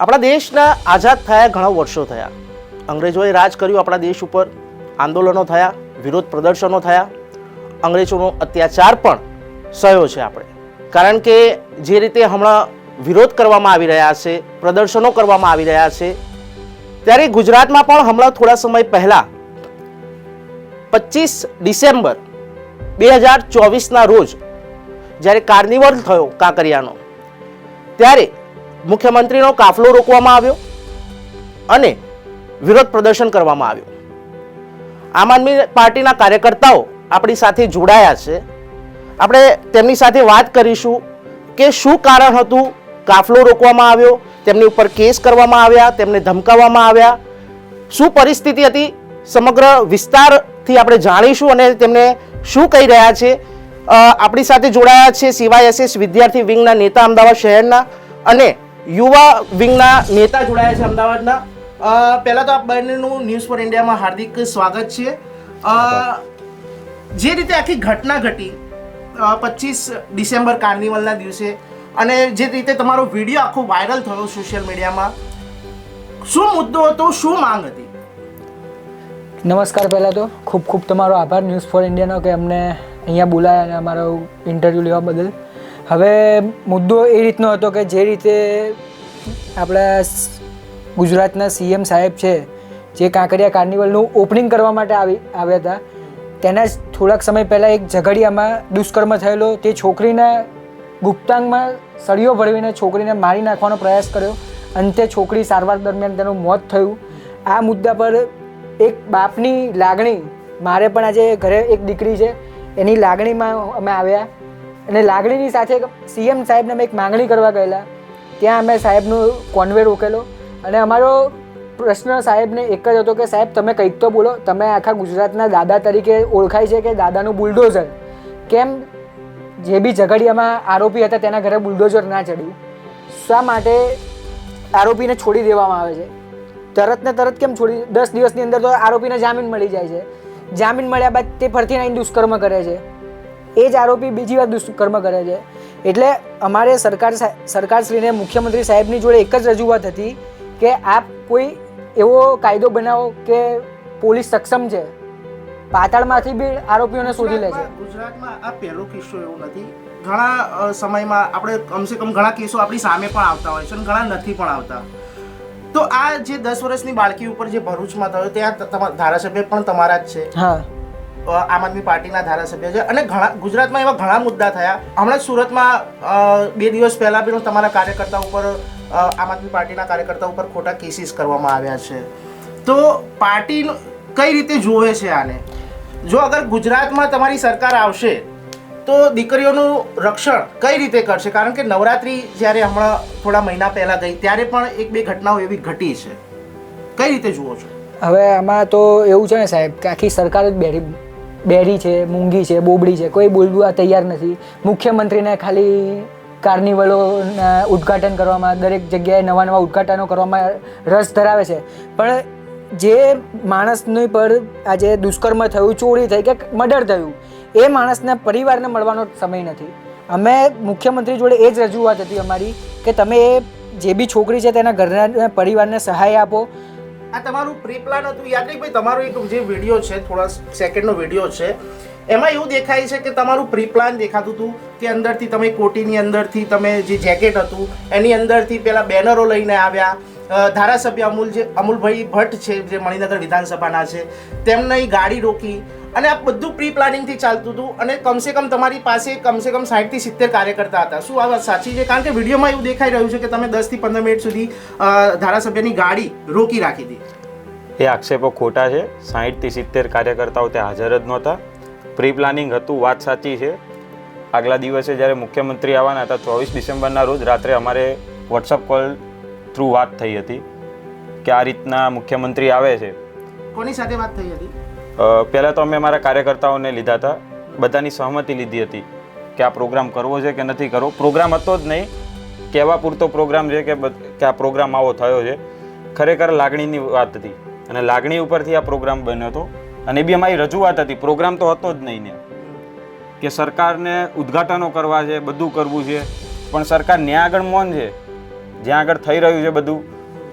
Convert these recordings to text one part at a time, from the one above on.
આપણા દેશના આઝાદ થયા ઘણા વર્ષો થયા. અંગ્રેજોએ રાજ કર્યું આપણા દેશ ઉપર. આંદોલનો થયા, વિરોધ પ્રદર્શનો થયા. અંગ્રેજોનો અત્યાચાર પણ સહ્યો છે આપણે. કારણ કે જે રીતે હમણાં વિરોધ કરવામાં આવી રહ્યા છે, પ્રદર્શનો કરવામાં આવી રહ્યા છે, ત્યારે ગુજરાતમાં પણ હમણાં થોડા સમય પહેલાં પચીસ ડિસેમ્બર બે હજાર ચોવીસના રોજ જ્યારે કાર્નિવલ થયો કાંકરિયાનો, ત્યારે મુખ્યમંત્રીનો કાફલો રોકવામાં આવ્યો અને વિરોધ પ્રદર્શન કરવામાં આવ્યું. આમ આદમી પાર્ટીના કાર્યકર્તાઓ આપણી સાથે જોડાયા છે. આપણે તેમની સાથે વાત કરીશું કે શું કારણ હતું કાફલો રોકવામાં આવ્યો, તેમની ઉપર કેસ કરવામાં આવ્યા, તેમને ધમકાવવામાં આવ્યા, શું પરિસ્થિતિ હતી, સમગ્ર વિસ્તારથી આપણે જાણીશું અને તેમને શું કહી રહ્યા છે. આપણી સાથે જોડાયા છે સીવાયએસએસ વિદ્યાર્થી વિંગના નેતા અમદાવાદ શહેરના અને યુવા વિંગના નેતા જોડાયા છે અમદાવાદના. પહેલાં તો આપ બંનેનું ન્યૂઝ ફોર ઇન્ડિયામાં હાર્દિક સ્વાગત છે. જે રીતે આખી ઘટના ઘટી પચીસ ડિસેમ્બર કાર્નિવલના દિવસે, અને જે રીતે તમારો વીડિયો આખો વાયરલ થયો સોશિયલ મીડિયામાં, શું મુદ્દો હતો, શું માંગ હતી? નમસ્કાર પહેલાં તો. ખૂબ ખૂબ તમારો આભાર ન્યૂઝ ફોર ઇન્ડિયાનો કે અમને અહીંયા બોલાયા અને અમારો ઇન્ટરવ્યૂ લેવા બદલ. હવે મુદ્દો એ રીતનો હતો કે જે રીતે આપણા ગુજરાતના સીએમ સાહેબ છે, જે કાંકરિયા કાર્નિવલનું ઓપનિંગ કરવા માટે આવી, આવ્યા હતા, તેના જ થોડાક સમય પહેલાં એક ઝઘડિયામાં દુષ્કર્મ થયેલો તે છોકરીના ગુપ્તાંગમાં સળીઓ ભરવીને છોકરીને મારી નાખવાનો પ્રયાસ કર્યો. અંતે છોકરી સારવાર દરમિયાન તેનું મોત થયું. આ મુદ્દા પર એક બાપની લાગણી, મારે પણ આજે ઘરે એક દીકરી છે, એની લાગણીમાં અમે આવ્યા. અને લાગણીની સાથે સીએમ સાહેબને અમે એક માંગણી કરવા ગયેલા. ત્યાં અમે સાહેબનું કોન્વે રોકેલો અને અમારો પ્રશ્ન સાહેબને એક જ હતો કે, સાહેબ, તમે કંઈક તો બોલો. તમે આખા ગુજરાતના દાદા તરીકે ઓળખાય છે કે દાદાનું બુલડોઝર? કેમ જે બી ઝઘડિયામાં આરોપી હતા તેના ઘરે બુલડોઝર ના ચડ્યું? શા માટે આરોપીને છોડી દેવામાં આવે છે? તરત ને તરત કેમ છોડી દસ દિવસની અંદર તો આરોપીને જામીન મળી જાય છે. જામીન મળ્યા બાદ તે ફરથી આવીને દુષ્કર્મ કરે છે. એ જ આરોપી બીજી વાર દુષ્કર્મ કરે છે. એટલે અમારે સરકાર સરકારશ્રીને મુખ્યમંત્રી સાહેબની જોડે એક જ રજૂઆત હતી કે આપ કોઈ એવો કાયદો બનાવો કે પોલીસ સક્ષમ છે. પાતાળમાંથી બી આરોપીઓને શોધી લે છે. ગુજરાતમાં- આ પહેલો કિસ્સો એવો નથી. ઘણા સમયમાં આપણે કમસે કમ ઘણા કેસો આપણી સામે પણ આવતા હોય છે અને ઘણા નથી પણ આવતા. તો આ જે દસ વર્ષની બાળકી ઉપર જે ભરૂચમાં થયો ત્યાં ધારાસભ્ય પણ તમારા જ છે. હા. આમ આદમી પાર્ટીના ધારાસભ્ય છે. અને ઘણા, ગુજરાતમાં એવા ઘણા મુદ્દા થયા. હમણાં સુરતમાં બે દિવસ પહેલાં બી તમારા કાર્યકર્તા ઉપર આમ આદમી પાર્ટીના કાર્યકર્તા ઉપર ખોટા કેસીસ કરવામાં આવ્યા છે. તો પાર્ટી કઈ રીતે જોવે છે આને? જો અગર ગુજરાતમાં તમારી સરકાર આવશે, તો દીકરીઓનું રક્ષણ કઈ રીતે કરશે? કારણ કે નવરાત્રી જ્યારે હમણાં થોડા મહિના પહેલાં ગઈ, ત્યારે પણ એક બે ઘટનાઓ એવી ઘટી છે. કઈ રીતે જુઓ છો? હવે આમાં તો એવું છે ને સાહેબ, કે આખી સરકાર જ બેરી બેરી છે, મૂંગી છે, બોબડી છે, કોઈ બોલવા તૈયાર નથી. મુખ્યમંત્રીને ખાલી કાર્નિવલોના ઉદ્ઘાટન કરવામાં, દરેક જગ્યાએ નવા નવા ઉદ્ઘાટનો કરવામાં રસ ધરાવે છે. પણ જે માણસની પર આજે દુષ્કર્મ થયું, ચોરી થઈ કે મર્ડર થયું, એ માણસના પરિવારને મળવાનો સમય નથી. અમે મુખ્યમંત્રી જોડે એ જ રજૂઆત હતી અમારી કે તમે એ જે બી છોકરી છે તેના ઘરના, પરિવારને સહાય આપો આ તમારું પ્રી પ્લાન હતું. યાદ નહીં ભાઈ, તમારો એક જે વીડિયો છે, થોડા સેકન્ડનો વીડિયો છે, એમાં એવું દેખાય છે કે તમારું પ્રી પ્લાન દેખાતું હતું કે અંદરથી તમે કોટીની અંદરથી તમે જે જેકેટ હતું, એની અંદરથી પેલા બેનરો લઈને આવ્યા. ધારાસભ્ય અમૂલ જે, અમૂલભાઈ ભટ્ટ છે, જે મણિનગર વિધાનસભાના છે, તેમની ગાડી રોકી. અને આ બધું પ્રી પ્લાનિંગથી ચાલતું હતું. અને કમસે કમ તમારી પાસે કમસે કમ સાઠથી સિત્તેર કાર્યકર્તા હતા. શું આ વાત સાચી છે? કારણ કે વિડીયોમાં એવું દેખાઈ રહ્યું છે કે તમે દસથી પંદર મિનિટ સુધી ધારાસભ્યની ગાડી રોકી રાખી હતી. એ આક્ષેપો ખોટા છે. સાહીઠથી સિત્તેર કાર્યકર્તાઓ ત્યાં હાજર જ નહોતા. પ્રી પ્લાનિંગ હતું વાત સાચી છે. આગલા દિવસે જ્યારે મુખ્યમંત્રી આવવાના હતા ચોવીસ ડિસેમ્બરના રોજ રાત્રે અમારે વોટ્સઅપ કોલ થ્રુ વાત થઈ હતી કે આ રીતના મુખ્યમંત્રી આવે છે. કોની સાથે વાત થઈ હતી? પહેલાં તો અમે અમારા કાર્યકર્તાઓને લીધા હતા. બધાની સહમતિ લીધી હતી કે આ પ્રોગ્રામ કરવો છે કે નથી કરવો. પ્રોગ્રામ હતો જ નહીં. કહેવા પૂરતો પ્રોગ્રામ છે કે કે આ પ્રોગ્રામ આવો થયો છે. ખરેખર લાગણીની વાત હતી અને લાગણી ઉપરથી આ પ્રોગ્રામ બન્યો હતો. અને એ બી અમારી રજૂઆત હતી. પ્રોગ્રામ તો હતો જ નહીં ને. કે સરકારને ઉદ્ઘાટનો કરવા છે, બધું કરવું છે. પણ સરકાર ન્યા આગળ મૌન છે. જ્યાં આગળ થઈ રહ્યું છે બધું.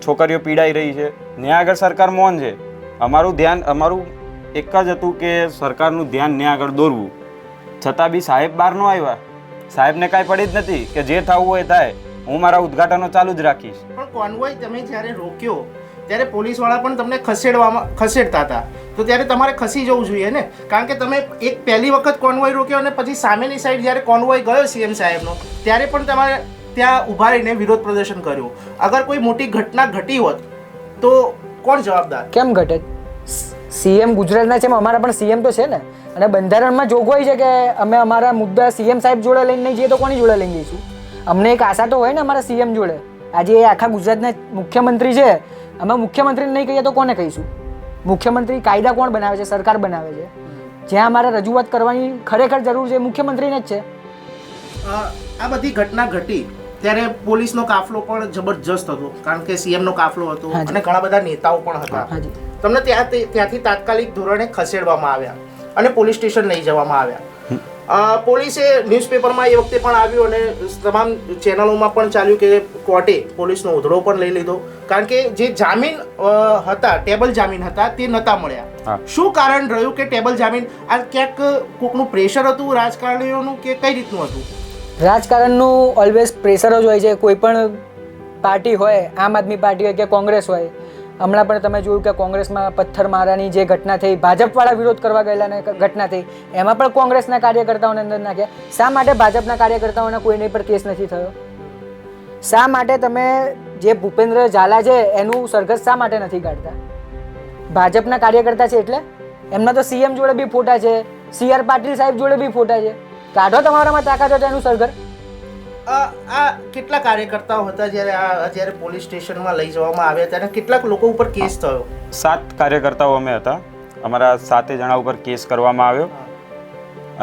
છોકરીઓ પીડાઈ રહી છે. ત્યાં આગળ સરકાર મૌન છે. અમારું ધ્યાન, અમારું એક જ હતું કે સરકારનું ધ્યાન ત્યાં આગળ દોરવું. છતાં બી સાહેબ બહાર ન આવ્યા. સાહેબને કાંઈ પડી જ નથી કે જે થવું હોય થાય. હું મારા ઉદ્ઘાટનો ચાલુ જ રાખીશ. પણ કોન્વોય તમે જ્યારે રોક્યો ત્યારે પોલીસવાળા પણ તમને ખસેડવામાં ખસેડતા હતા. તો ત્યારે તમારે ખસી જવું જોઈએ ને? કારણ કે તમે એક પહેલી વખત કોન્વોય રોક્યો અને પછી સામેની સાઈડ જ્યારે કોન્વોય ગયો સીએમ સાહેબનો ત્યારે પણ તમારે ત્યાં ઊભા રહીને વિરોધ પ્રદર્શન કર્યું. અગર કોઈ મોટી ઘટના ઘટી હોત તો કોણ જવાબદાર? કેમ ઘટે? સીએમ ગુજરાતના છે અમારા પણ સીએમ તો છે ને. અને બંધારણમાં જોગવાઈ છે કે અમે અમારા મુદ્દા સીએમ સાહેબ જોડે લઈને નહીં જઈએ તો કોની જોડે લઈને જઈશું? અમને એક આશા તો હોય ને અમારા સીએમ જોડે. આજે એ આખા ગુજરાતના મુખ્યમંત્રી છે અમે મુખ્યમંત્રીને નહીં કહીએ તો કોને કહીશું? મુખ્યમંત્રી કાયદા કોણ બનાવે છે? સરકાર બનાવે છે. જ્યાં અમારે રજૂઆત કરવાની ખરેખર જરૂર છે મુખ્યમંત્રીને જ છે. આ બધી ઘટના ઘટી ત્યારે પોલીસનો કાફલો પણ જબરજસ્ત હતો. કારણ કે સીએમનો કાફલો હતો અને ઘણા બધા નેતાઓ પણ હતા. હાજી તમને ત્યાં તે- ત્યાંથી તાત્કાલિક ધોરણે ખસેડવામાં આવ્યા અને પોલીસ સ્ટેશન લઈ જવામાં આવ્યા. પોલીસે ન્યૂઝપેપરમાં એ વખતે પણ આવ્યું અને તમામ ચેનલોમાં પણ ચાલ્યું કે કોર્ટે પોલીસનો ઉધડો પણ લઈ લીધો. કારણ કે જે જામીન હતા ટેબલ જામીન હતા તે નતા મળ્યા. શું કારણ રહ્યું કે ટેબલ જામીન આ ક્યાંક કોકનું પ્રેશર હતું રાજકારણીઓનું કે કઈ રીતનું હતું? રાજકારણનું ઓલવેઝ પ્રેશર જ હોય છે. કોઈ પણ પાર્ટી હોય આમ આદમી પાર્ટી હોય કે કોંગ્રેસ હોય હમણાં પણ તમે જોયું કે કોંગ્રેસમાં પથ્થર મારાની જે ઘટના થઈ, ભાજપવાળા વિરોધ કરવા ગયેલા ને ઘટના થઈ, એમાં પણ કોંગ્રેસના કાર્યકર્તાઓને અંદર નાખ્યા. શા માટે ભાજપના કાર્યકર્તાઓને કોઈને પર કેસ નથી થયો? શા માટે તમે જે ભૂપેન્દ્ર ઝાલા છે, એનું સરઘસ શા માટે નથી કાઢતા? ભાજપના કાર્યકર્તા છે એટલે? એમના તો સીએમ જોડે બી ફોટા છે, સી આર પાટીલ સાહેબ જોડે બી ફોટા છે. કાઢો તમારામાં તાકાત હોય તો એનું સરઘર આ કેટલા કાર્યકર્તાઓ હતા જ્યારે આ જ્યારે પોલીસ સ્ટેશનમાં લઈ જવામાં આવ્યા ત્યારે કેટલાક લોકો ઉપર કેસ થયો. સાત કાર્યકર્તાઓ અમે હતા. અમારા સાતે જણા ઉપર કેસ કરવામાં આવ્યો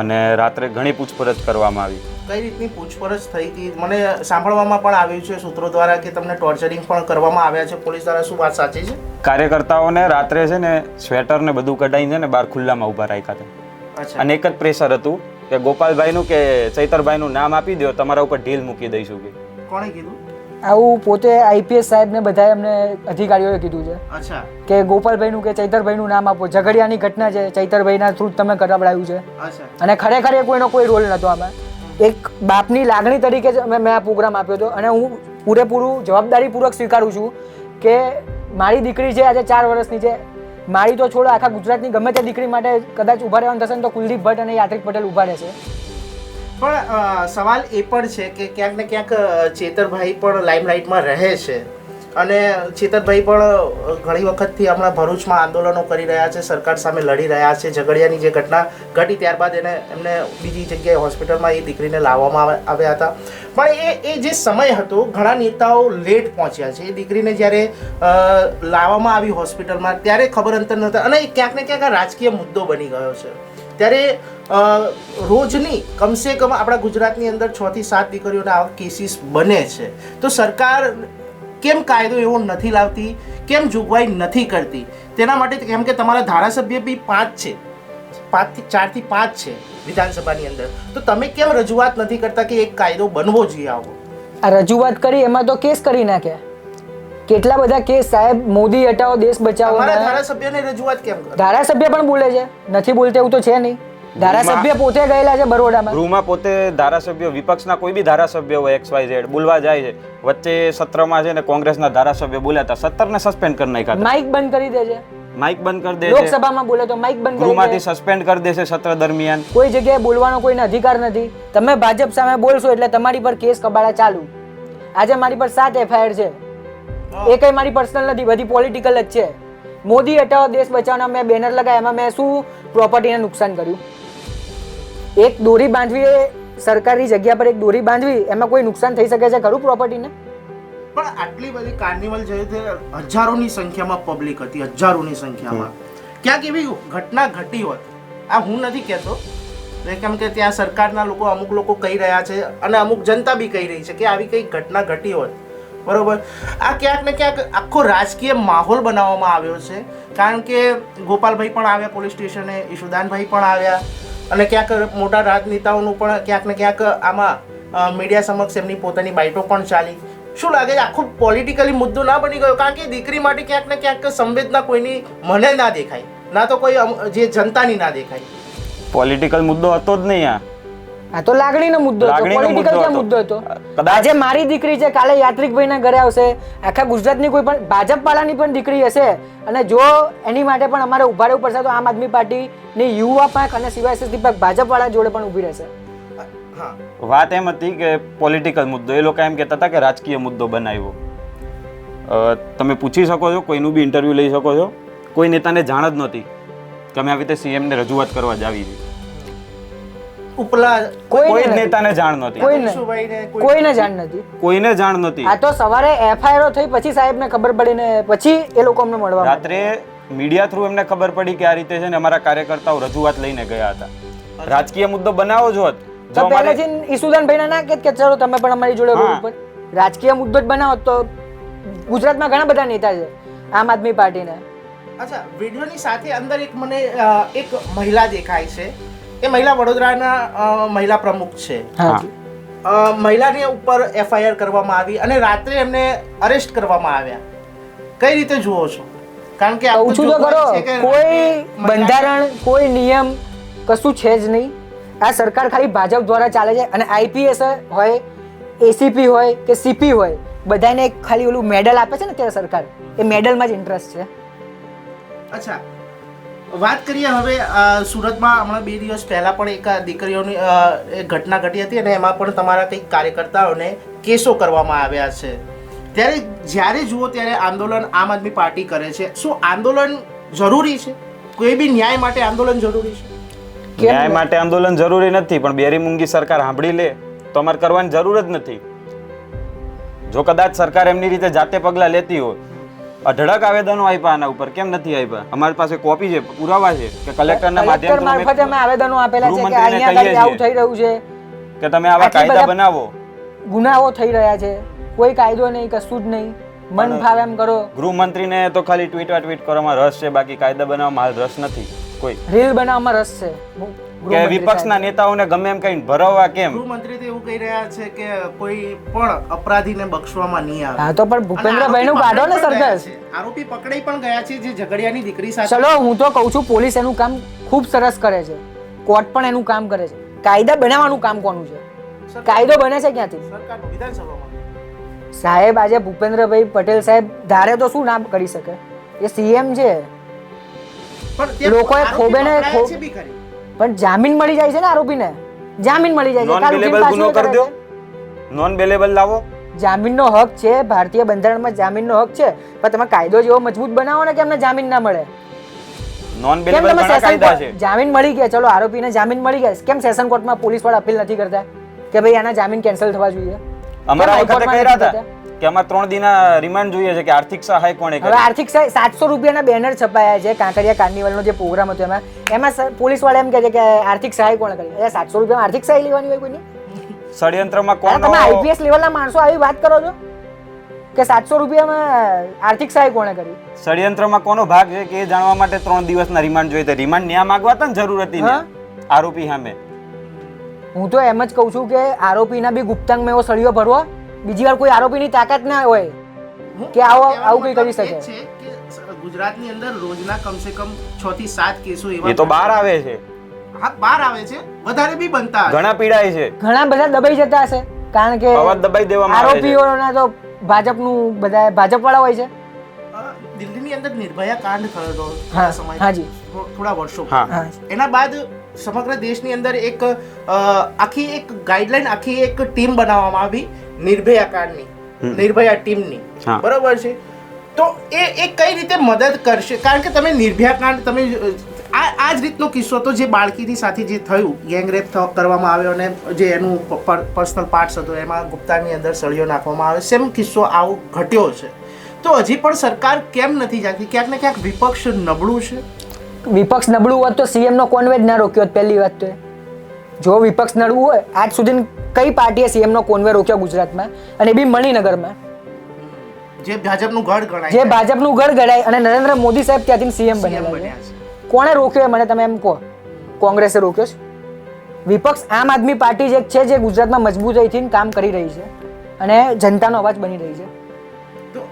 અને રાત્રે ઘણી પૂછપરછ કરવામાં આવી. કઈ રીતની પૂછપરછ થઈ હતી? મને સાંભળવામાં પણ આવ્યું છે સૂત્રો દ્વારા કે તમને ટોર્ચરિંગ પણ કરવામાં આવ્યા છે. પોલીસ દ્વારા શું વાત સાચી છે? કાર્યકર્તાઓને રાત્રે છે ને સ્વેટર ને બધું કઢાઈને છે ને બહાર ખુલ્લામાં ઊભા રાખ્યા હતા. અને એક જ પ્રેશર હતું કે ગોપાલભાઈનું કે ચૈતરભાઈનું નામ આપી દો તમારા ઉપર ઢીલ મૂકી દઈશું કે. કોણે કીધું? આવું પોતે આઈપીએસ સાહેબ ને બધાએ અમને અધિકારીઓએ કીધું છે. અચ્છા. કે ગોપાલભાઈનું કે ચૈતરભાઈનું નામ આપો. ઝઘડિયાની ઘટના છે ચૈતરભાઈના થ્રુ તમે કરાવડાયું છે. અને ખરેખર એ કોઈનો કોઈ રોલ નહોતો આમાં. એક બાપની લાગણી તરીકે જ અમે મેં આ પ્રોગ્રામ આપ્યો હતો અને હું પૂરેપૂરું જવાબદારીપૂર્વક સ્વીકારું છું કે મારી દીકરી છે આજે ચાર વર્ષની છે મારી તો છોડો, આખા ગુજરાતની ગમે તે દીકરી માટે કદાચ ઊભા રહેવાનું થશે ને તો કુલદીપ ભટ્ટ અને યાત્રિક પટેલ ઊભા રહેશે. પણ સવાલ એ પણ છે કે ક્યાંક ને ક્યાંક ચેતરભાઈ પણ લાઇમલાઇટમાં રહે છે. અને ચેતરભાઈ પણ ઘણી વખતથી હમણાં ભરૂચમાં આંદોલનો કરી રહ્યા છે, સરકાર સામે લડી રહ્યા છે. ઝઘડિયાની જે ઘટના ઘટી ત્યારબાદ એને, એમને બીજી જગ્યાએ હોસ્પિટલમાં એ દીકરીને લાવવામાં આવ્યા હતા. પણ એ એ જે સમય હતો, ઘણા નેતાઓ લેટ પહોંચ્યા છે. એ દીકરીને જ્યારે લાવવામાં આવી હોસ્પિટલમાં, ત્યારે ખબર અંતર નહોતા અને એ ક્યાંક ને ક્યાંક રાજકીય મુદ્દો બની ગયો છે. ત્યારે રોજની કમસે કમ આપણા ગુજરાતની અંદર છ થી સાત દીકરીઓના આવા કેસીસ બને છે. તો સરકાર કેમ કાયદો એવો નથી લાવતી? કેમ જોગવાઈ નથી કરતી? તેના માટે કેમ કે તમારા ધારાસભ્ય બી પાંચ છે. પાંચથી ચારથી પાંચ છે વિધાનસભાની અંદર. તો તમે કેમ રજૂઆત નથી કરતા કે એક કાયદો બનવો જોઈએ આવો? આ રજૂઆત કરી એમાં તો કેસ કરી નાખ્યા કેટલા બધા કેસ સાહેબ મોદી હટાવો દેશ બચાવો. ધારાસભ્યને રજૂઆત કેમ ધારાસભ્ય પણ બોલે છે. નથી બોલતા એવું તો છે નહીં. ધારાસભ્ય પોતે ગયેલા છે બરોડામાં? ગૃહમાં પોતે ધારાસભ્ય વિપક્ષના કોઈ બી ધારાસભ્ય હોય એક્સ વાય ઝેડ બોલવા જાય છે. વચ્ચે સત્રમાં છે ને કોંગ્રેસના ધારાસભ્ય બોલ્યા હતા. સત્તરને સસ્પેન્ડ કરી નાખ્યા માઇક બંધ કરી દે છે માઇક બંધ કરી દે લોકસભામાં બોલે તો માઇક બંધ ગૃહમાંથી સસ્પેન્ડ કરી દેશે સત્ર દરમિયાન. કોઈ જગ્યાએ બોલવાનો કોઈને અધિકાર નથી. તમે ભાજપ સામે બોલશો એટલે તમારી પર કેસ કબાડા ચાલુ. આજે મારી પર સાત એફઆઈઆર છે. એ કઈ મારી પર્સનલ નથી બધી પોલિટિકલ જ છે. મોદી હટાવો દેશ બચાવના મેં બેનર લગાવ્યા. એમાં મેં શું પ્રોપર્ટીને નુકસાન કર્યું? એક દોરી બાંધવી એ સરકારી જગ્યા પર એક દોરી બાંધવી એમાં કોઈ નુકસાન થઈ શકે છે ખરું પ્રોપર્ટીને પણ આટલી બધી કાર્નિવલ જે છે હજારોની સંખ્યામાં પબ્લિક હતી હજારોની સંખ્યામાં. ક્યાંક એવી ઘટના ઘટી હોત આ હું નથી કહેતો. કેમ કે ત્યાં સરકારના લોકો અમુક લોકો કહી રહ્યા છે અને અમુક જનતા બી કહી રહી છે કે આવી કઈ ઘટના ઘટી હોત. બરોબર? આ ક્યાંક ને ક્યાંક આખો રાજકીય માહોલ બનાવવામાં આવ્યો છે. કારણ કે ગોપાલભાઈ પણ આવ્યા પોલીસ સ્ટેશને ઈશુદાનભાઈ પણ આવ્યા. અને ક્યાંક મોટા રાજનેતાઓનું પણ ક્યાંક ને ક્યાંક આમાં મીડિયા સમક્ષ એમની પોતાની બાઇટો પણ ચાલી. શું લાગે છે, આખું પોલિટિકલી મુદ્દો ના બની ગયો? કારણ કે દીકરી માટે ક્યાંક ને ક્યાંક સંવેદના કોઈની મને ના દેખાય. ના તો કોઈ જે જનતાની ના દેખાય. પોલિટિકલ મુદ્દો હતો જ નહીં આ. આ તો લાગણીનો મુદ્દો હતો પોલિટિકલ મુદ્દો ક્યાં હતો. મુદ્દો હતો? કદાચ- આજે મારી દીકરી છે કાલે યાત્રિકભાઈના ઘરે આવશે. આખા ગુજરાતની કોઈ પણ ભાજપ વાળાની પણ દીકરી હશે. અને જો એની માટે પણ અમારે ઊભા રહેવું પડશે તો આમ આદમી પાર્ટીની યુવા પાંખ અને સીવાયએસએસડી પાંખ ભાજપ વાળા જોડે પણ ઊભી રહેશે. હા. વાત એમ હતી કે પોલિટિકલ મુદ્દો. એ લોકો એમ કહેતા હતા કે રાજકીય મુદ્દો બનાવ્યો. તમે પૂછી શકો છો કોઈનું બી ઇન્ટરવ્યૂ લઈ શકો છો. કોઈ નેતાને જાણ જ નહોતી. કે અમે આવી રીતે સીએમને રજૂઆત કરવા જ આવી છે ઉપલા કોઈ જ નેતાને જાણ નહોતી. કોઈને કોઈને જાણ નથી કોઈને જાણ નહોતી. આ તો સવારે એફઆઈઆર થઈ પછી સાહેબને ખબર પડીને પછી એ લોકો અમને મળવા રાત્રે મીડિયા થ્રુ એમને ખબર પડી કે આ રીતે છે ને અમારા કાર્યકર્તાઓ રજૂઆત લઈને ગયા હતા. રાજકીય મુદ્દો બનાવો જો તો પહેલેથી ઈસુદાન ભાઈને ના કે કે ચલો તમે પણ અમારી જોડે. ઉપર રાજકીય મુદ્દો જ બનાવો તો ગુજરાતમાં ઘણા બધા નેતા છે આમ આદમી પાર્ટીના. અચ્છા વિડીયોની સાથે અંદર એક મને એક મહિલા દેખાય છે. એ મહિલા વડોદરાના મહિલા પ્રમુખ છે. મહિલાની ઉપર એફઆઈઆર કરવામાં આવી અને રાત્રે એમને અરેસ્ટ કરવામાં આવ્યા. કઈ રીતે જુઓ છો? કારણ કે ઓછું છું તો આખું ખરો જોગવાઈ છે કે કોઈ બંધારણ કોઈ નિયમ કશું છે જ નહીં. આ સરકાર ખાલી ભાજપ દ્વારા ચાલે છે અને આઈપીએસ હોય એસીપી હોય કે સીપી હોય બધાને એક ખાલી ઓલું મેડલ આપે છે ને ત્યારે સરકાર એ મેડલમાં જ ઇન્ટરેસ્ટ છે. અચ્છા. વાત કરીએ હવે સુરતમાં હમણાં બે દિવસ પહેલા પણ એક દીકરીઓની ઘટના ઘટી હતી અને એમાં પણ તમારા કંઈક કાર્યકર્તાઓને કેસો કરવામાં આવ્યા છે. ત્યારે જ્યારે જુઓ ત્યારે આંદોલન આમ આદમી પાર્ટી કરે છે. શું આંદોલન જરૂરી છે? કોઈ બી ન્યાય માટે આંદોલન જરૂરી છે? ન્યાય માટે આંદોલન જરૂરી નથી, પણ બેરી મુંગી સરકાર સાંભળી લે, તો અમારે કરવાની જરૂર જ નથી. જો કદાચ સરકાર એમની રીતે જાતે પગલાં લેતી હોય અઢળક આવેદનો આપ્યા આના ઉપર? કેમ નથી આપ્યા અમારી પાસે કોપી છે પુરાવા છે કે કલેક્ટરના માધ્યમથી મારફતે અમે આવેદનો આપેલા છે કે અહીંયા કહીએ આવું થઈ રહ્યું છે. કે તમે આવા કાયદા બનાવો. ગુનાઓ થઈ રહ્યા છે. કોઈ કાયદો નહીં કશું જ નહીં. મન ફાવે એમ કરો. ગૃહમંત્રીને તો ખાલી ટ્વીટ ટ્વીટ કરવામાં રસ છે બાકી કાયદા બનાવવામાં રસ નથી. કોઈ. રીલ બનાવવામાં રસ છે. કે વિપક્ષના નેતાઓને ગમે એમ કઈ ભરવા કેમ? ગૃહમંત્રી એવું કહી રહ્યા છે કે કોઈ પણ અપરાધીને બક્ષવામાં નહીં આવે. હા તો પણ ભૂપેન્દ્રભાઈ નું કાઢો ને સરઘસ. આરોપી પકડાઈ પણ ગયા છે જે ઝઘડિયાની દીકરી સાથે. ચલો હું તો કહું છું પોલીસ એનું કામ ખૂબ સરસ કરે છે. કોર્ટ પણ એનું કામ કરે છે. કાયદા બનાવવાનું કામ કોનું છે? કાયદો બને છે ક્યાંથી? વિધાનસભામાં. સાહેબ આજે ભૂપેન્દ્રભાઈ પટેલ સાહેબ ધારે તો શું ના કરી શકે? એ સીએમ છે. લોકોએ ખોબે ખોબ- છે બી ખરી. પણ જામીન મળી જાય છે ને આરોપીને? જામીન મળી જાય છે. નોન કાલ બેલેબલ ગુનો કરી દો. છે. નોન બેલેબલ લાવો. જામીનનો હક છે ભારતીય બંધારણમાં જામીનનો હક છે પણ તમે કાયદો જેવો મજબૂત બનાવો ને કે એમને જામીન ના મળે? નોન કેમ બેલેબલ તમે ઘણા સેશન કાયદા છે. કોર્ટ- જામીન મળી ગયા? ચલો આરોપીને જામીન મળી ગયા કેમ સેશન કોર્ટમાં પોલીસવાળા અપીલ નથી કરતા? કે ભાઈ આના જામીન કેન્સલ થવા જોઈએ? અમારા કેમ વખતે હાઈકોર્ટમાં કર્યા નથી હતા. કે અમારે ત્રણ દિના રિમાન્ડ જોઈએ છે કે આર્થિક સહાય કોણે હવે આર્થિક સહાય સાતસો રૂપિયાના બેનર છપાયા છે કાંકરિયા કાર્નિવલનો જે પ્રોગ્રામ હતો એમાં. એમાં સ- પોલીસવાળા એમ કહે છે કે આર્થિક સહાય કોણે કરી? અરે સાતસો રૂપિયામાં આર્થિક સહાય લેવાની હોય કોઈની? ષડયંત્રમાં કોણ તમે આઈપીએસ લેવલના માણસો આવી વાત કરો છો? કે સાતસો રૂપિયામાં આર્થિક સહાય કોણે કરી? ષડયંત્રમાં કોનો ભાગ છે કે એ જાણવા માટે ત્રણ દિવસના રિમાન્ડ જોઈએ રિમાન્ડ ન્યા માંગવા હતા ને જરૂર હતી. આરોપી સામે. હું તો એમ જ કહું છું કે આરોપીના બી ગુપ્તાંગમાં એવો સળિયો ભરવો. બીજી વાર કોઈ આરોપીની તાકાત ના હોય કે આવો- આવું કંઈ કરી શકે. છે ગુજરાતની અંદર રોજના કમસે કમ છ થી સાત કેસો એવા એ તો બહાર આવે છે. હા બહાર આવે છે. વધારે બી બનતા ઘણા પીડાય છે. ઘણા બધા દબાઈ જતા હશે કારણ કે અવાજ દબાઈ દેવામાં આવે છે. આરોપીઓના તો ભાજપનું બધા ભાજપ વાળા હોય છે. દિલ્હીની અંદર નિર્ભયા કાંડ થયો હતો હા, સમય હાજી. થોડા વર્ષો એના બાદ સમગ્ર દેશની અંદર એક આખી એક ગાઈડલાઈન આખી એક ટીમ બનાવવામાં આવી નિર્ભયા કાંડની નિર્ભયા ટીમની બરોબર છે? તો એ એ કઈ રીતે મદદ કરશે? કારણ કે તમે નિર્ભયા કાંડ તમે આ આ જ રીતનો કિસ્સો તો જે બાળકીની સાથે જે થયું ગેંગરેપ કરવામાં આવ્યો અને જે એનું પર્સનલ પાર્ટ્સ હતો એમાં ગુપ્તાની અંદર સળિયો નાખવામાં આવ્યો સેમ કિસ્સો આવો ઘટ્યો છે. તો હજી પણ સરકાર કેમ નથી જાગતી ક્યાંક ને ક્યાંક વિપક્ષ નબળું છે. વિપક્ષ નબળું હોત તો સીએમનો કોન્વેજ ના રોક્યો હોત પહેલી વાત તો એ. જો વિપક્ષ નડવું હોય આજ સુધી કઈ પાર્ટીએ સીએમનો કોન્વે રોક્યો ગુજરાતમાં? અને એ બી મણિનગરમાં. જે ભાજપનું ગઢ ગણાય જે ભાજપનું ઘર ગડાય અને નરેન્દ્ર મોદી સાહેબ ત્યાંથી સીએમ બન્યા. કોણે રોક્યો એ? મને તમે એમ કહો. કોંગ્રેસે રોક્યો છે? વિપક્ષ આમ આદમી પાર્ટી જે છે જે ગુજરાતમાં મજબૂતાઈથી કામ કરી રહી છે અને જનતાનો અવાજ બની રહી છે.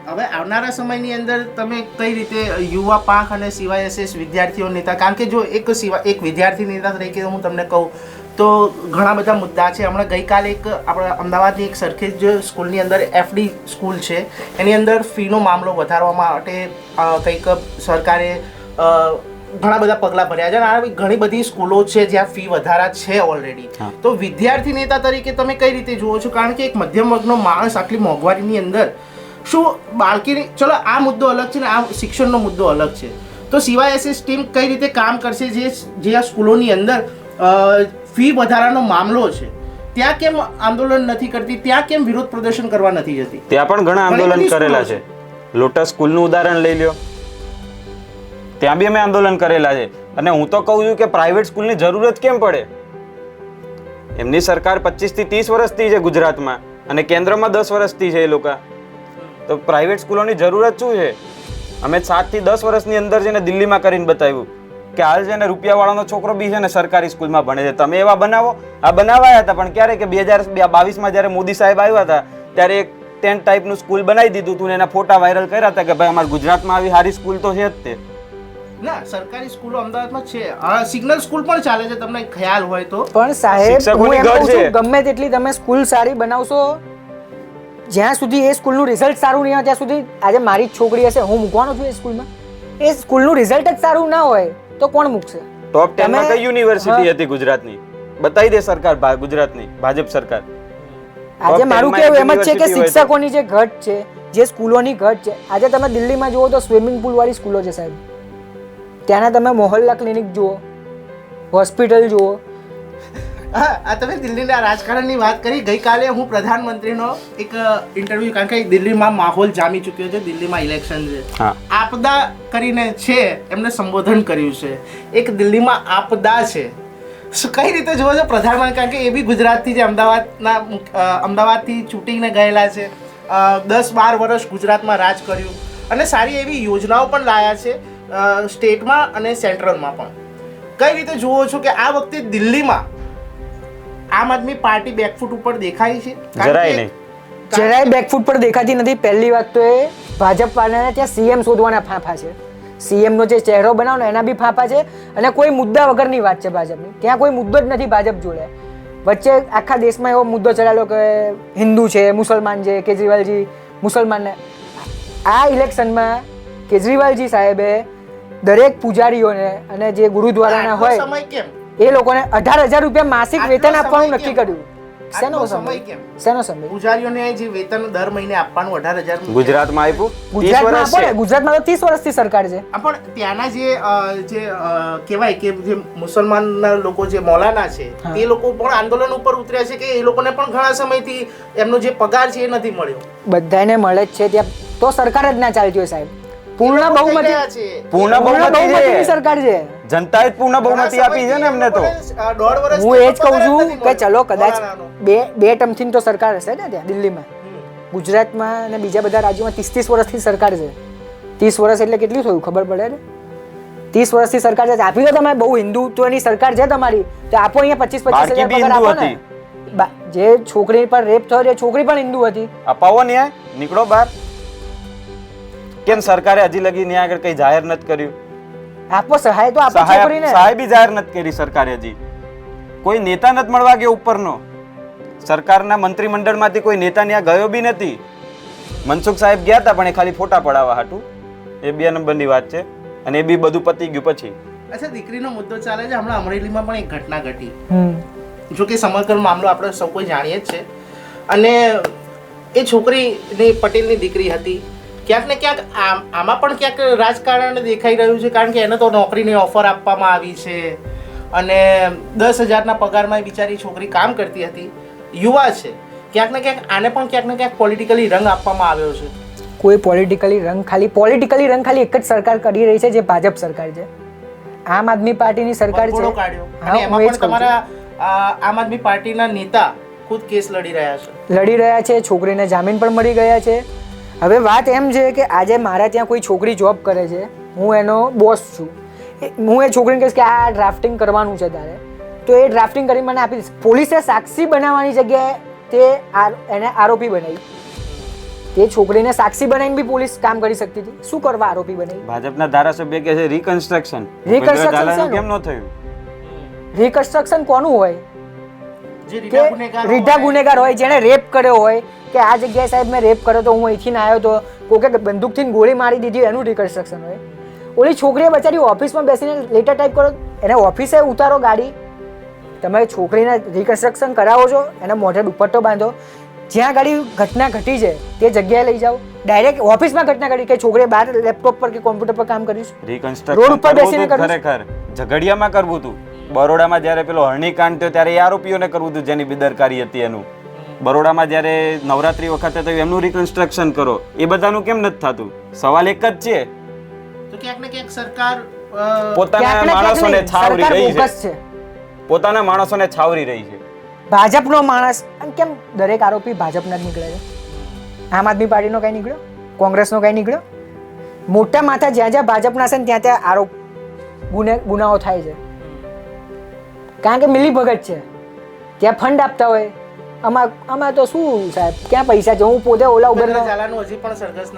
હવે આવનારા સમયની અંદર તમે કઈ રીતે યુવા પાંખ અને સિવાય એસ વિદ્યાર્થીઓ નેતા કારણ કે જો એક સિવા એક વિદ્યાર્થી નેતા તરીકે હું તમને કહું તો ઘણા બધા મુદ્દા છે. હમણાં ગઈકાલે એક આપણા અમદાવાદની એક સરખેજ સ્કૂલની અંદર એફડી સ્કૂલ છે. એની અંદર ફીનો મામલો વધારવા માટે કંઈક સરકારે ઘણા બધા પગલાં ભર્યા છે અને આવી ઘણી બધી સ્કૂલો છે જ્યાં ફી વધારા છે ઓલરેડી તો વિદ્યાર્થી નેતા તરીકે તમે કઈ રીતે જુઓ છો? કારણ કે એક મધ્યમ વર્ગનો માણસ આટલી મોંઘવારીની અંદર શું બાળકીની ચલો આ મુદ્દો અલગ છે ને આ શિક્ષણનો મુદ્દો અલગ છે. તો સીવાયએસએસ ટીમ કઈ રીતે કામ કરશે જે જે આ સ્કૂલોની અંદર ફી વધારાનો મામલો છે? ત્યાં કેમ આંદોલન નથી કરતી? ત્યાં કેમ વિરોધ પ્રદર્શન કરવા નથી જતી? ત્યાં પણ ઘણા આંદોલન કરેલા છે. લોટસ સ્કૂલનું ઉદાહરણ લઈ લ્યો. ત્યાં બી અમે આંદોલન કરેલા છે. અને હું તો કહું છું કે પ્રાઇવેટ સ્કૂલની જરૂર જ કેમ પડે? એમની સરકાર પચીસથી ત્રીસ વર્ષથી છે ગુજરાતમાં. અને કેન્દ્રમાં દસ વર્ષથી છે એ લોકો. તો પ્રાઇવેટ સ્કૂલોની જરૂરત શું છે? અમે સાતથી દસ વર્ષની અંદર છે ને દિલ્હીમાં કરીને બતાવ્યું કે હાલ છે ને રૂપિયાવાળાનો છોકરો બી છે ને સરકારી સ્કૂલમાં ભણે છે. તમે એવા બનાવો? આ બનાવાયા હતા પણ ક્યારે કે બે હજાર બાવીસમાં જ્યારે મોદી સાહેબ આવ્યા હતા ત્યારે એક ટેન્ટ ટાઈપનું સ્કૂલ બનાવી દીધું હતું ને એના ફોટા વાયરલ કર્યા હતા કે ભાઈ અમારા ગુજરાતમાં આવી સારી સ્કૂલ તો છે જ તે. ના સરકારી સ્કૂલો અમદાવાદમાં છે. આ સિગ્નલ સ્કૂલ પણ ચાલે છે તમને ખ્યાલ હોય તો. પણ સાહેબ હું એમ કહું છું. ગમે તેટલી તમે સ્કૂલ સારી બનાવશો જ્યાં સુધી એ સ્કૂલનું રિઝલ્ટ સારું નહીં હોય ત્યાં સુધી આજે મારી છોકરી હશે હું મૂકવાનો છું એ સ્કૂલમાં. એ સ્કૂલનું રિઝલ્ટ જ સારું ના હોય તો કોણ મૂકશે? ટોપ ટેનમાં માં કઈ યુનિવર્સિટી હતી ગુજરાતની? બતાવી દે સરકાર ગુજરાતની ભાજપ સરકાર. આજે મારું 10 કેવું એમ જ છે કે. શિક્ષકોની જે ઘટ છે જે સ્કૂલોની ઘટ છે આજે તમે દિલ્હીમાં જુઓ તો સ્વિમિંગ પુલ વાળી સ્કૂલો છે સાહેબ. ત્યાંના તમે મોહલ્લા ક્લિનિક જુઓ હોસ્પિટલ જુઓ આ તમે દિલ્હીના રાજકારણની વાત કરી. ગઈકાલે હું પ્રધાનમંત્રીનો એક ઇન્ટરવ્યુ કારણ કે દિલ્હીમાં માહોલ જામી ચૂક્યો છે. દિલ્હીમાં ઇલેક્શન છે. આપદા કરીને છે એમને સંબોધન કર્યું છે. એક દિલ્હીમાં આપદા છે. કઈ રીતે જુઓ છો પ્રધાનમંત્રી? કારણ કે એ બી ગુજરાતથી જે અમદાવાદના અમદાવાદથી ચૂંટીને ગયેલા છે. દસ બાર વર્ષ ગુજરાતમાં રાજ કર્યું. અને સારી એવી યોજનાઓ પણ લાયા છે સ્ટેટમાં અને સેન્ટ્રલમાં પણ. કઈ રીતે જુઓ છો કે આ વખતે દિલ્હીમાં આમ આદમી પાર્ટી બેકફૂટ ઉપર દેખાય છે? જરાય નહીં. જરાય બેકફૂટ પર દેખાતી નથી. પહેલી વાત તો એ ભાજપ વાળાને ત્યાં સીએમ શોધવાના ફાંફા છે. સીએમ નો જે ચહેરો બનાવો ને એના બી ફાંફા છે. અને કોઈ મુદ્દા વગરની વાત છે ભાજપની. ત્યાં કોઈ મુદ્દો જ નથી ભાજપ જોડે. વચ્ચે આખા દેશમાં એવો મુદ્દો ચડાયેલો કે હિન્દુ છે મુસલમાન છે કેજરીવાલજી મુસલમાનને. આ ઇલેક્શનમાં કેજરીવાલજી સાહેબે દરેક પૂજારીઓને અને જે ગુરુદ્વારાના હોય સમય કેમ? એ લોકોને અઢાર હજાર રૂપિયા માસિક વેતન આપવાનું નક્કી કર્યું. શેનો સમય શેનો સમય? પૂજારીઓને જે વેતન દર મહિને આપવાનું અઢાર હજાર ગુજરાતમાં આપ્યું? ગુજરાતમાં આપો ગુજરાતમાં તો ત્રીસ વર્ષથી સરકાર છે. પણ ત્યાંના જે જે કહેવાય કે જે મુસલમાનના લોકો જે મૌલાના છે. તે લોકો પણ આંદોલન ઉપર ઉતર્યા છે કે એ લોકોને પણ ઘણા સમયથી એમનો જે પગાર છે એ નથી મળ્યો. બધાને મળે જ છે ત્યાં. તો સરકાર જ ના ચાલતી હોય સાહેબ. પૂર્ણ બહુમતી પૂર્ણ પૂર્ણ બહુમતી છે સરકાર છે. જનતાએ પૂર્ણ બહુમતી આપી છે ને એમને તો. હું એ જ કહું છું કે ચલો કદાચ બે બે ટર્મથી તો સરકાર હશે ને ત્યાં દિલ્હીમાં. ગુજરાતમાં અને બીજા બધા રાજ્યોમાં ત્રીસ ત્રીસ વર્ષથી સરકાર છે. ત્રીસ વર્ષ એટલે કેટલું થયું ખબર પડે ને? ત્રીસ વર્ષથી સરકાર છે. આપી દો તમે બહુ હિન્દુત્વની સરકાર છે તમારી. તો આપો અહીંયા પચીસ પચીસ હજાર પગાર આપો ને. બા- જે છોકરી પર રેપ થયો એ છોકરી પણ હિન્દુ હતી. અપાવો ન્યાય. નીકળો બહાર. કેમ સરકારે હજી લગી ત્યાં આગળ કઈ જાહેર નથી કર્યું? આપો સહાય તો આપો છોકરીને. સહાય બી જાહેર નથી કરી સરકારે હજી. કોઈ નેતા નથી મળવા ગયો ઉપરનો. સરકારના મંત્રીમંડળમાંથી કોઈ નેતા ત્યાં ગયો બી નથી. મનસુખ સાહેબ ગયા હતા પણ એ ખાલી ફોટા પડાવવા હાટું. એ બે નંબરની વાત છે. અને એ બી બધું પતી ગયું પછી. અચ્છા દીકરીનો મુદ્દો ચાલે છે. હમણાં અમરેલીમાં પણ એક ઘટના ઘટી. હમ. જો કે સમગ્ર મામલો આપણે સૌ કોઈ જાણીએ જ છે. અને એ છોકરીની પટેલની દીકરી હતી. ક્યાંક ને ક્યાંક આમ- પણ ક્યાંક રાજકારણ દેખાઈ રહ્યું છે કારણ કે એને તો નોકરીની ઓફર આપવામાં આવી છે. અને દસ હજારના પગારમાં બિચારી છોકરી કામ કરતી હતી યુવા છે. ક્યાંક ને ક્યાંક આને પણ ક્યાંક ને ક્યાંક પોલિટિકલી રંગ આપવામાં આવ્યો છે. કોઈ પોલિટિકલી રંગ ખાલી પોલિટિકલી રંગ ખાલી એક જ સરકાર કરી રહી છે જે ભાજપ સરકાર છે. આમ આદમી પાર્ટીની સરકાર છે. એમાં પણ તમારા આમ આદમી પાર્ટીના નેતા ખુદ કેસ લડી રહ્યા છે. લડી રહ્યા છે છોકરીને જામીન પણ મળી ગયા છે. હવે વાત એમ છે કે આજે મારા ત્યાં કોઈ છોકરી જોબ કરે છે. હું એનો બોસ છું. હું એ છોકરીને કહીશ કે આ ડ્રાફ્ટિંગ કરવાનું છે તારે. તો એ ડ્રાફ્ટિંગ કરી મને આપી દઈશ. પોલીસે સાક્ષી બનાવવાની જગ્યાએ તે એને આરોપી બનાવી. તે છોકરીને સાક્ષી બનાવીને બી પોલીસ કામ કરી શકતી હતી. શું કરવા આરોપી બનાવી? ભાજપના ધારાસભ્ય કે છે રિકન્સ્ટ્રક્શન Reconstruction કેમ ન થયું? રિકન્સ્ટ્રક્શન કોનું હોય? જે રીઢા ગુનેગાર હોય. જેણે રેપ કર્યો હોય કે આ જગ્યાએ સાહેબ મેં રેપ કર્યો તો હું અહીંથી ના આવ્યો તો કોકે બંદૂકથી ગોળી મારી દીધી એનું રિકન્સ્ટ્રક્શન હોય. ઓલી છોકરીએ બચારી ઓફિસમાં બેસીને લેટર ટાઈપ કરો એને ઓફિસે ઉતારો ગાડી. તમે છોકરીને રિકન્સ્ટ્રક્શન કરાવો છો એને મોઢે દુપટ્ટો બાંધો. જ્યાં ગાડી ઘટના ઘટી છે તે જગ્યાએ લઈ જાઓ. ડાયરેક્ટ ઓફિસમાં ઘટના ઘટી કે છોકરીએ બહાર લેપટોપ પર કે કોમ્પ્યુટર પર કામ કર્યું રિકન્સ્ટ્રક્શન રોડ ઉપર બેસીને ખરેખર. ઝઘડિયામાં કરવું હતું બરોડામાં જ્યારે પેલો હરણીકાંડ થયો ત્યારે એ આરોપીઓને કરવું હતું જેની બેદરકારી હતી એનું. બરોડામાં જ્યારે નવરાત્રી વખતે થયું એમનું રિકન્સ્ટ્રક્શન કરો. એ બધાનું કેમ નથી થતું? સવાલ એક જ છે. તો ક્યાંક ને ક્યાંક સરકાર પોતાના માણસોને છાવરી રહી છે. પોતાના માણસોને છાવરી રહી છે. ભાજપનો માણસ કેમ દરેક આરોપી ભાજપના જ નીકળે છે? આમ આદમી પાર્ટીનો કઈ નીકળ્યો? કોંગ્રેસનો કઈ નીકળ્યો? મોટા માથા જ્યાં જ્યાં ભાજપના છે ને ત્યાં ત્યાં આરોપ ગુને ગુનાઓ થાય છે. કારણ કે મિલી ભગત છે. ત્યાં ફંડ આપતા હોય આમાં આમાં તો શું સાહેબ? ક્યાં પૈસા છે? હું પોતે ઓલા ઉબરનો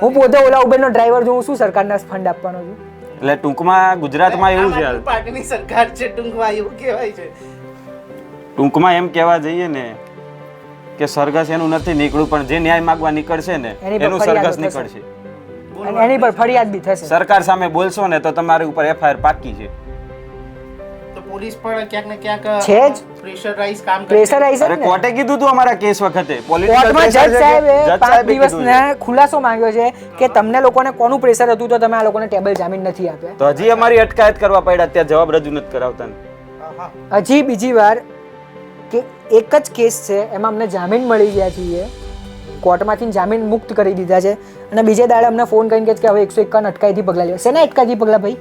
હું પોતે ઓલા ઉબરનો ડ્રાઈવર છું હું શું સરકારના ફંડ આપવાનો છું? એટલે ટૂંકમાં ગુજરાતમાં એવું છે પાર્ટીની સરકાર છે ટૂંકમાં એવું કહેવાય છે. ટૂંકમાં એમ કહેવા જઈએ ને કે સરઘસ એનું નથી નીકળ્યું પણ જે ન્યાય માંગવા નીકળશે ને એનું સરઘસ નીકળશે. અને એની પર ફરિયાદ બી થશે. સરકાર સામે બોલશો ને તો તમારી ઉપર એફઆઈઆર પાકી છે. તો પોલીસ પણ ક્યાંક ને ક્યાંક છે જ. પ્રેશરાઇઝ કામ. પ્રેશરાઇઝ અરે કોર્ટે કીધું તું અમારા કેસ વખતે. કોર્ટમાં જજ સાહેબે પાંચ દિવસના ખુલાસો માંગ્યો છે કે તમને લોકોને કોનું પ્રેશર હતું તો તમે આ લોકોને ટેબલ જામીન નથી આપ્યા? તો હજી અમારી અટકાયત કરવા પડ્યા ત્યાં જવાબ રજૂ નથી કરાવતા હજી બીજી વાર કે એક જ કેસ છે એમાં અમને જામીન મળી ગયા છીએ. કોર્ટમાંથી જામીન મુક્ત કરી દીધા છે. અને બીજે દાડે અમને ફોન કરીને કે હવે એકસો એકાવન અટકાયતી પગલાં લેવા શેના અટકાયતી પગલાં ભાઈ?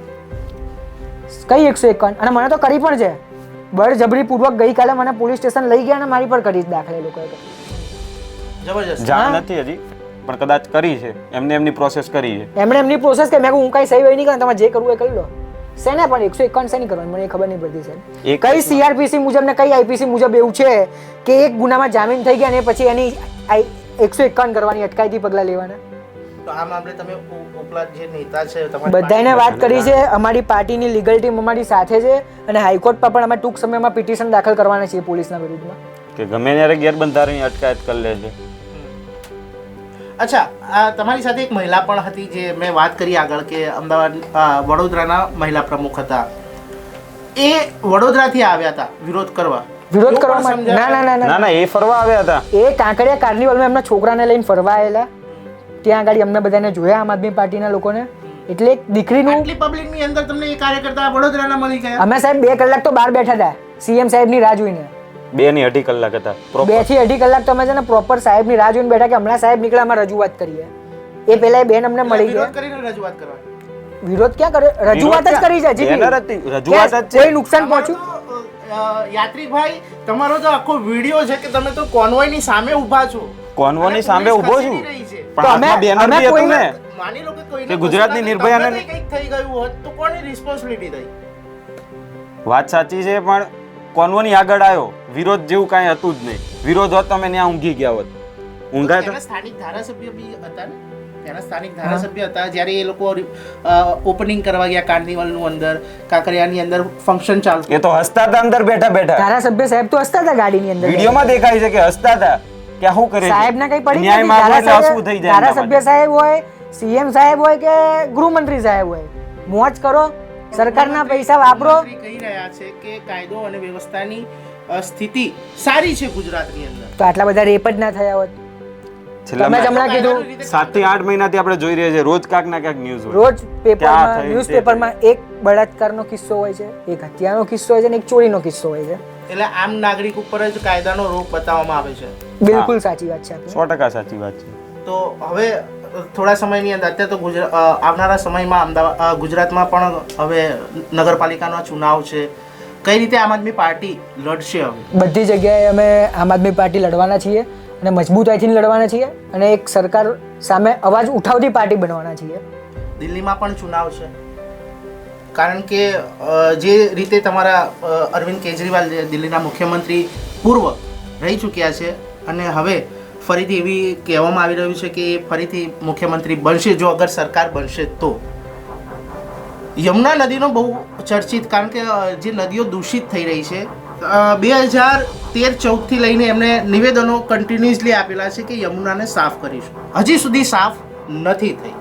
કઈ એકસો એકાવન? અને મને તો કરી પણ છે. બળજબરીપૂર્વક ગઈકાલે મને પોલીસ સ્ટેશન લઈ ગયા અને મારી પર કરી જ દાખલે એ લોકોએ જબરજસ્ત. જાણ નથી હજી પણ કદાચ કરી છે. એમને એમની પ્રોસેસ કરી છે. એમણે એમની પ્રોસેસ કે મેં હું કઈ સહી વહી નહીં કરું તમારે જે કરવું એ કરી લો. સેને પણ એકસો એકાવન સેની કરવાની? મને ખબર નહીં પડતી છે એક કઈ સીઆરપીસી મુજબ ને કઈ આઈપીસી મુજબ એવું છે કે એક ગુનામાં જામીન થઈ ગયા ને પછી એની એકસો એકાવન કરવાની અટકાયતી પગલાં લેવાના? તો આ મામલે તમે ઉપલા જે નેતા છે તમારી બધાને વાત કરી છે અમારી પાર્ટીની લીગલ ટીમ અમારી સાથે છે અને હાઈકોર્ટમાં પણ અમે ટૂંક સમયમાં પિટિશન દાખલ કરવાના છીએ પોલીસના વિરુદ્ધમાં. કે ગમે ત્યારે ગેરબંધારણની અટકાયત કરી લે છે. અચ્છા આ તમારી સાથે એક મહિલા પણ હતી જે મેં વાત કરી આગળ કે અમદાવાદ વડોદરાના મહિલા પ્રમુખ હતા. એ વડોદરાથી આવ્યા હતા વિરોધ કરવા. વિરોધ કરવા ના ના ના ના. ના ના એ ફરવા આવ્યા હતા. એ કાંકરિયા કાર્નિવલમાં એમના છોકરાને લઈને ફરવા આવેલા ત્યાં આગળ અમને બધાને જોયા આમ આદમી પાર્ટીના લોકોને. એટલે એક દીકરીનું આટલી પબ્લિકની અંદર તમને એ કાર્યકર્તા વડોદરાના મળી ગયા? અમે સાહેબ બે કલાક તો બહાર બેઠા હતા સીએમ સાહેબની રાહ જોઈને. બે ની અઢી કલાક હતા બેથી અઢી કલાક તો અમે છે ને પ્રોપર સાહેબની રાહ જોઈને બેઠા કે હમણાં સાહેબ નીકળ્યા અમે રજૂઆત કરીએ. એ પેલા એ બેન અમને મળી ગયા. કરીને રજૂઆત કરવા. વિરોધ ક્યાં કરે? રજૂઆત જ કરી છે. હતી, રજૂઆત જ છે. કોઈ નુકસાન પહોંચ્યું? તમારો તો, યાત્રીભાઈ તમારો તો આખો વીડિયો છે કે તમે તો કોન્વોયની સામે ઊભા છો. કોન્વોની ની સામે ઊભો ઊભો છે. પણ હાથમાં બેનર બી હતું ને? માની લો કે કોઈને ગુજરાતની નિર્ભયાને- કંઈક થઈ ગયું હોત તો કોની રિસ્પોન્સિબિલિટી થઈ? વાત સાચી છે પણ કોન્વોની આગળ આવ્યો. વિરોધ જેવું કાંઈ હતું જ નહીં. વિરોધ હોત તમે ત્યાં ઊંઘી ગયા હોત. ઊંઘા તો સ્થાનિક ધારાસભ્ય બી હતા ને? ત્યાંના સ્થાનિક ધારાસભ્ય હતા. જ્યારે એ લોકો ઓપનિંગ કરવા ગયા કાર્નિવલનું અંદર કાંકરિયાની અંદર ફંક્શન ચાલતું એ તો હસતા હતા અંદર બેઠા બેઠા. ધારાસભ્ય સાહેબ તો હસતા હતા ગાડીની અંદર. વિડીયોમાં દેખાય છે કે હસતા હતા. કે શું કરે છે? સાહેબ ને કઈ પડી ન્યાય નથી. માંગો એટલે હસવું થઈ જાય ધારાસભ્ય સાહેબ હોય સીએમ સાહેબ હોય કે ગૃહમંત્રી સાહેબ હોય મોજ કરો સરકારના પૈસા વાપરો. કહી રહ્યા છે કે કાયદો અને વ્યવસ્થાની સ્થિતિ સારી છે ગુજરાતની અંદર. તો આટલા બધા રેપ જ ના થયા હોત. તમે હમણાં કીધું. સાતથી આઠ મહિનાથી આપણે જોઈ રહ્યા છીએ રોજ કાંક ના કાંક ન્યૂઝ રોજ કે આ પેપરમાં એક બળાત્કારનો કિસ્સો હોય છે એક હત્યાનો કિસ્સો હોય છે અને એક ચોરીનો કિસ્સો હોય છે. એટલે આમ નાગરિક ઉપર જ કાયદાનો રોગ બતાવવામાં આવે છે. બિલકુલ સાચી વાત છે સો ટકા સાચી વાત છે. તો હવે થોડા સમયની અંદર અત્યારે તો ગુજરાત આવનારા સમયમાં અમદાવાદ ગુજરાતમાં પણ હવે નગરપાલિકાનો ચુનાવ છે. કઈ રીતે આમ આદમી પાર્ટી લડશે હવે? બધી જગ્યાએ અમે આમ આદમી પાર્ટી લડવાના છીએ અને મજબૂતાઈથી લડવાના છીએ અને એક સરકાર સામે અવાજ ઉઠાવતી પાર્ટી બનવાના છીએ. દિલ્હીમાં પણ ચુનાવ છે. કારણ કે જે રીતે તમારા અરવિંદ કેજરીવાલ જે દિલ્હીના મુખ્યમંત્રી પૂર્વ રહી ચૂક્યા છે અને હવે ફરીથી એવી કહેવામાં આવી રહ્યું છે કે ફરીથી મુખ્યમંત્રી બનશે જો અગર સરકાર બનશે તો. યમુના નદીનો બહુ ચર્ચિત, કારણ કે જે નદીઓ દૂષિત થઈ રહી છે બે હજાર તેર ચૌદથી લઈને એમને નિવેદનો કન્ટિન્યુઅસલી આપેલા છે કે યમુનાને સાફ કરીશું. હજી સુધી સાફ નથી થઈ.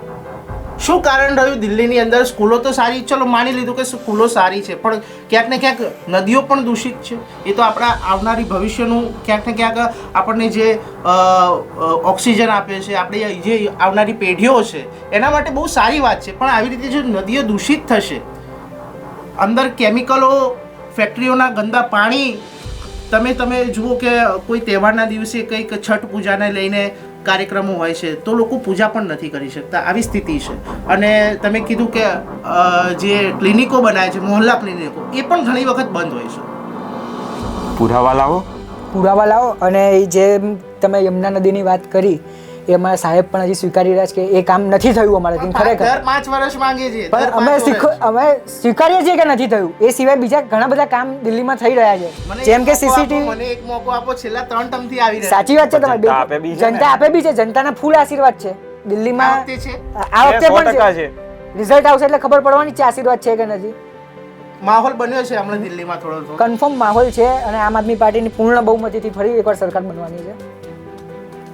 શું કારણ રહ્યું દિલ્હીની અંદર? સ્કૂલો તો સારી. ચલો, માની લીધું કે સ્કૂલો સારી છે, પણ ક્યાંક ને ક્યાંક નદીઓ પણ દૂષિત છે. એ તો આપણા આવનારી ભવિષ્યનું ક્યાંક ને ક્યાંક આપણને જે ઓક્સિજન આપે છે, આપણી જે આવનારી પેઢીઓ છે, એના માટે બહુ સારી વાત છે. પણ આવી રીતે જો નદીઓ દૂષિત થશે, અંદર કેમિકલો, ફેક્ટરીઓના ગંદા પાણી, તમે તમે જુઓ કે કોઈ તહેવારના દિવસે કંઈક છઠ પૂજાને લઈને કાર્યક્રમો હોય છે તો લોકો પૂજા પણ નથી કરી શકતા. આવી સ્થિતિ છે. અને તમે કીધું કે જે ક્લિનિકો બનાવે છે મોહલ્લા ક્લિનિકો એ પણ ઘણી વખત બંધ હોય છે. પુરાવા લાવો પુરાવા લાવો અને એ જે તમે યમુના નદીની વાત કરી એ અમારા સાહેબ પણ હજી સ્વીકારી રહ્યા છે કે એ કામ નથી થયું અમારાથી ખરેખર. દર પાંચ વર્ષ માંગીએ છીએ પણ અમે. અમે સ્વીકારીએ છીએ કે નથી થયું? એ સિવાય બીજા ઘણા બધા કામ દિલ્હીમાં થઈ રહ્યા છે. જેમ કે સીસીટીવી મને એક મોકો આપો છેલ્લા ત્રણ ટર્મથી આવી રહ્યા સાચી વાત છે તમારી જનતા આપે બી છે જનતાના ફૂલ આશીર્વાદ છે. દિલ્હીમાં આ વખતે પણ છે. રિઝલ્ટ આવશે એટલે ખબર પડવાની છે આશીર્વાદ છે કે નથી. માહોલ બન્યો છે હમણાં દિલ્હીમાં થોડો થોડો. કન્ફર્મ માહોલ છે અને આમ આદમી પાર્ટીની પૂર્ણ બહુમતીથી ફરી એકવાર સરકાર બનવાની છે.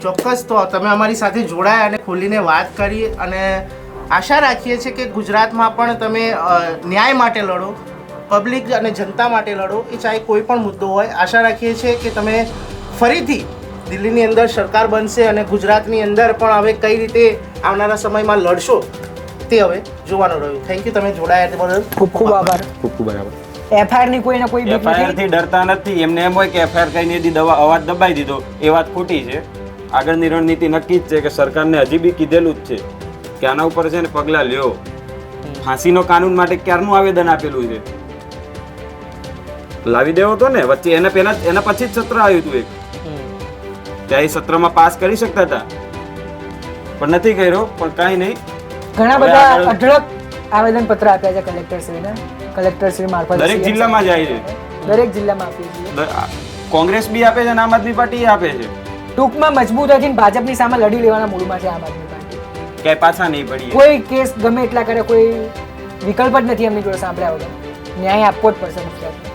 ચોક્કસ. તો તમે અમારી સાથે જોડાયા અને ખોલીને વાત કરી અને આશા રાખીએ છીએ કે ગુજરાતમાં પણ તમે ન્યાય માટે લડો પબ્લિક અને જનતા માટે લડો એ ચાહે કોઈ પણ મુદ્દો હોય. આશા રાખીએ છીએ કે તમે ફરીથી દિલ્હીની અંદર સરકાર બનશે અને ગુજરાતની અંદર પણ હવે કઈ રીતે આવનારા સમયમાં લડશો તે હવે જોવાનું રહ્યું. થેન્ક યુ તમે જોડાયા બદલ ખૂબ ખૂબ આભાર. ખૂબ ખૂબ બરાબર એફઆઈઆરની કોઈ ને કોઈ એફઆઈઆર નથી? થી ડરતા નથી. એમને એમ હોય કે એફઆઈઆર કઈ દીધી દવા અવાજ દબાઈ દીધો. એ વાત ખોટી છે. આગળની રણનીતિ નક્કી જ છે કે સરકારને હજી બી કીધેલું જ છે કે આના ઉપર છે ને પગલાં લ્યો. ફાંસીનો કાનૂન માટે ક્યારનું આવેદન આપેલું છે? લાવી દેવો તો ને. વચ્ચે એના પહેલા એના પછી જ સત્ર આવ્યું હતું એક. ત્યાં એ સત્રમાં પાસ કરી શકતા હતા. પણ નથી કર્યો પણ કાંઈ નહીં. ઘણા બધા અઢળક આવેદન પત્ર આપ્યા છે કલેક્ટર શ્રી મારફત દરેક જિલ્લામાં જાય છે. દરેક જિલ્લામાં આપીએ છીએ. કોંગ્રેસ બી આપે છે અને આમ આદમી પાર્ટી આપે છે. ટૂંકમાં મજબૂતાઈથી ભાજપની સામે લડી લેવાના મૂડમાં છે આમ આદમી પાર્ટી ક્યાંય પાછા નહીં પડી કોઈ કેસ ગમે એટલા કરે કોઈ વિકલ્પ જ નથી એમની જોડે સાંભળ્યા વગર. ન્યાય આપવો જ પડશે ગુજરાતને